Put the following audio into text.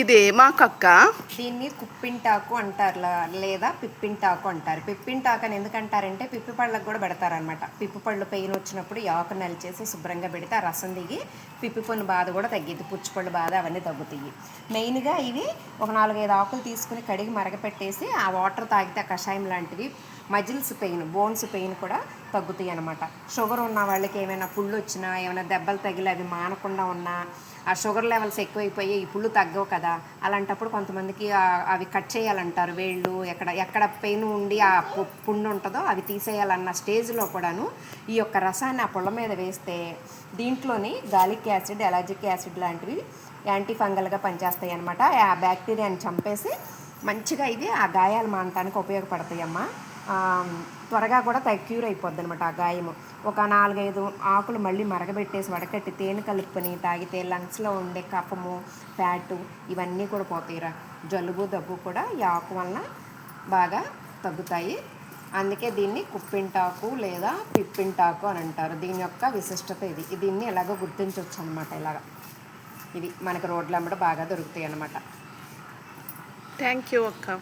ఇదేమాకక్క దీన్ని కుప్పింటాకు అంటారు లేదా పిప్పింటాకు అంటారు. పిప్పింటాకు అని ఎందుకంటారంటే పిప్పి పళ్ళకు కూడా పెడతారనమాట పిప్పి పళ్ళు పెయిన్ వచ్చినప్పుడు ఈ నలిచేసి శుభ్రంగా పెడితే ఆ రసం దిగి పిప్పి పన్ను బాధ కూడా తగ్గిద్ది పుచ్చిపళ్ళు బాధ అవన్నీ తగ్గుతాయి. మెయిన్గా ఇవి ఒక నాలుగైదు ఆకులు తీసుకుని కడిగి మరగపెట్టేసి ఆ వాటర్ తాగితే ఆ కషాయం లాంటివి మజిల్స్ పెయిన్ బోన్స్ పెయిన్ కూడా తగ్గుతాయి అనమాట షుగర్ ఉన్న వాళ్ళకి ఏమైనా పుళ్ళు వచ్చినా ఏమైనా దెబ్బలు తగిలి అవి మానకుండా ఉన్నా ఆ షుగర్ లెవెల్స్ ఎక్కువైపోయి ఈ పుళ్ళు తగ్గవు కదా అలాంటప్పుడు కొంతమందికి అవి కట్ చేయాలంటారు. వేళ్ళు ఎక్కడ ఎక్కడ పెయిన్ ఉండి ఆ పు- పుండు ఉంటుందో అవి తీసేయాలన్న స్టేజ్లో కూడాను ఈ యొక్క రసాన్ని ఆ పుల్ల మీద వేస్తే దీంట్లోని గాలిక్ యాసిడ్ ఎలర్జిక్ యాసిడ్ లాంటివి యాంటీ ఫంగల్గా పనిచేస్తాయి అనమాట ఆ బ్యాక్టీరియాని చంపేసి మంచిగా ఇవి ఆ గాయాలు మానటానికి ఉపయోగపడతాయి అమ్మా త్వరగా కూడా తగ్గ క్యూర్ అయిపోద్ది అనమాట ఆ గాయము. ఒక నాలుగైదు ఆకులు మళ్ళీ మరగబెట్టేసి వడకట్టి తేనె కలుపుకొని తాగితే లంగ్స్లో ఉండే కఫము ఫ్యాటు ఇవన్నీ కూడా పోతాయిరా జలుబు దగ్గు కూడా ఈ ఆకు వలన బాగా తగ్గుతాయి. అందుకే దీన్ని కుప్పింటాకు లేదా పిప్పింటాకు అని అంటారు. దీని యొక్క విశిష్టత ఇది. దీన్ని ఎలాగో గుర్తించవచ్చు అనమాట ఇలాగ. ఇవి మనకి రోడ్ల బాగా దొరుకుతాయి అన్నమాట థ్యాంక్ యూ అక్క.